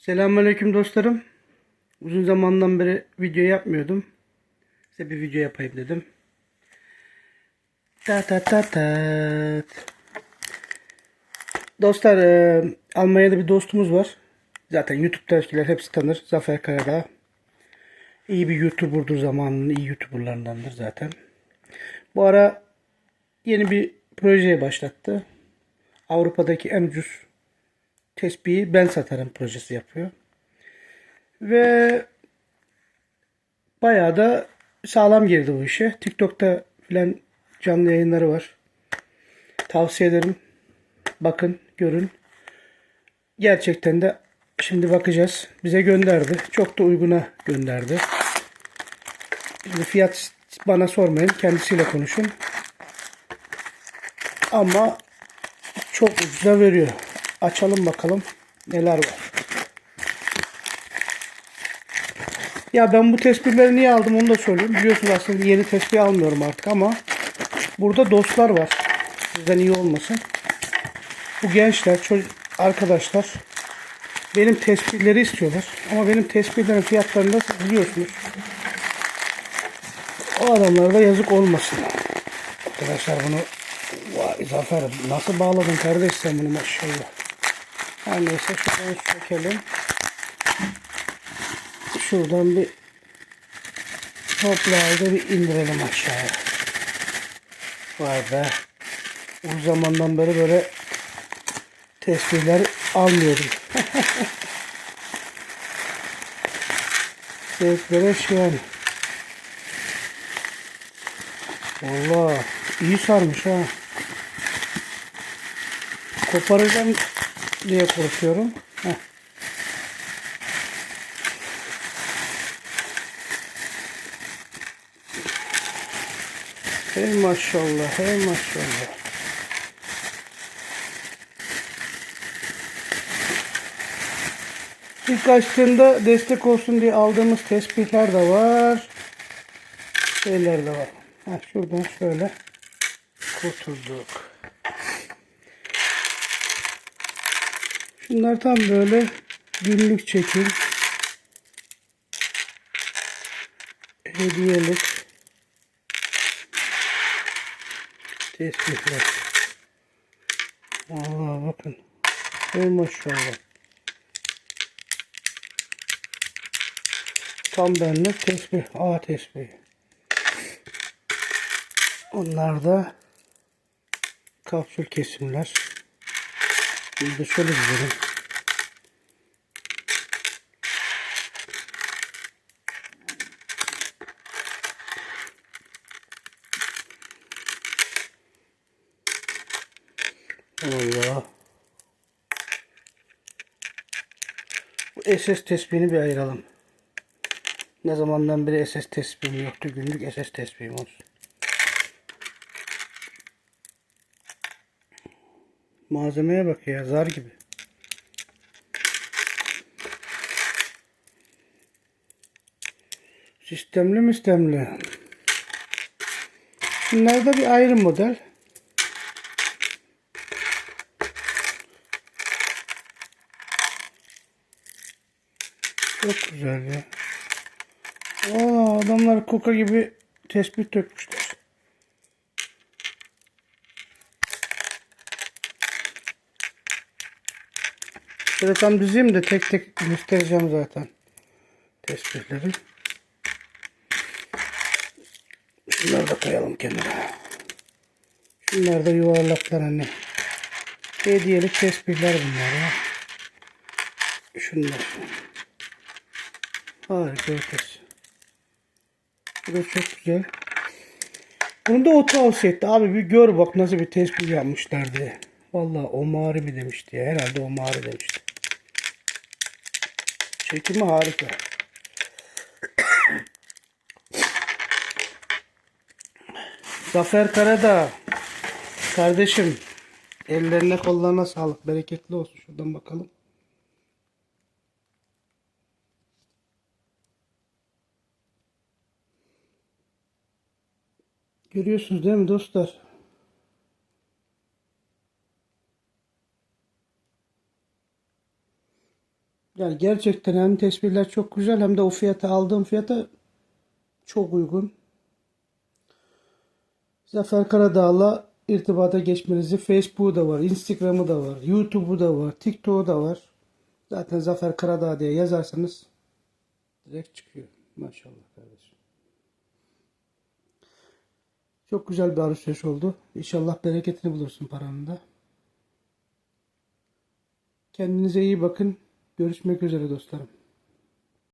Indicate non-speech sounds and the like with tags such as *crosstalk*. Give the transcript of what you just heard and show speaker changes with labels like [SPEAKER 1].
[SPEAKER 1] Selamünaleyküm dostlarım. Uzun zamandan beri video yapmıyordum. Size bir video yapayım dedim. Ta ta ta ta. Dostlar Almanya'da bir dostumuz var. Zaten YouTube'dakiler hepsi tanır. Zafer Karadağ. İyi bir YouTuber'dur zamanının iyi YouTuber'larındandır zaten. Bu ara yeni bir projeye başlattı. Avrupa'daki en ucuz tespihi ben satarım projesi yapıyor. Ve bayağı da sağlam girdi bu işe. TikTok'ta filan canlı yayınları var. Tavsiye ederim. Bakın, görün. Gerçekten de şimdi bakacağız. Bize gönderdi. Çok da uyguna gönderdi. Şimdi fiyat bana sormayın. Kendisiyle konuşun. Ama çok ucuza veriyor. Açalım bakalım neler var. Ya ben bu tespihleri niye aldım onu da söyleyeyim. Biliyorsunuz aslında yeni tespih almıyorum artık ama burada dostlar var. Sizden iyi olmasın. Bu gençler, arkadaşlar benim tespihleri istiyorlar. Ama benim tespihlerin fiyatlarını da biliyorsunuz. O adamlara da yazık olmasın. Arkadaşlar bunu Vay Zafer nasıl bağladın kardeş sen bunu maşallah. Her neyse şuradan sökelim. Şuradan bir toplayı bir indirelim aşağıya. Vay be. Uzun zamandan beri böyle tesbihler almıyordum. *laughs* Tesbihlere şu an. Valla iyi sarmış ha. Koparacağım diye korkuyorum. Heh. Hey maşallah, hey maşallah. İlk açtığımda destek olsun diye aldığımız tespihler de var. Şeyler de var. Ha, şuradan şöyle kurtulduk. Şunlar tam böyle günlük çekim. Hediyelik. Tesbihler. Vallahi bakın. Ey maşallah. Tam benlik tesbih. A tesbihi. Onlar da kapsül kesimler. Bir de şöyle dizelim. Allah. Bu SS tespihini bir ayıralım. Ne zamandan beri SS tespihim yoktu. Günlük SS tespihim olsun. Malzemeye bak ya zar gibi. Sistemli mistemli. Bunlarda bir ayrı model. Çok güzel ya. Aa, adamlar koka gibi tespih dökmüşler. Şöyle tam dizeyim de tek tek göstereceğim zaten tespihleri. Şunları da koyalım kenara. Şunlar da yuvarlaklar hani. Hediyelik tespihler bunlar ya. Şunlar. Harika ötesi. Bu da çok güzel. Bunu da o tavsiye etti. Abi bir gör bak nasıl bir tespih yapmışlar diye. Vallahi o mağari mi demişti ya. Herhalde o mağari demişti. Çekimi harika. *coughs* Zafer Karadağ. Kardeşim. Ellerine kollarına sağlık. Bereketli olsun. Şuradan bakalım. Görüyorsunuz değil mi dostlar? Yani gerçekten hem tesbihler çok güzel hem de o fiyata aldığım fiyata çok uygun. Zafer Karadağ'la irtibata geçmenizi Facebook'u da var, Instagram'ı da var, YouTube'u da var, TikTok'u da var. Zaten Zafer Karadağ diye yazarsanız direkt çıkıyor. Maşallah kardeşim. Çok güzel bir alışveriş oldu. İnşallah bereketini bulursun paranın da. Kendinize iyi bakın. Görüşmek üzere dostlarım.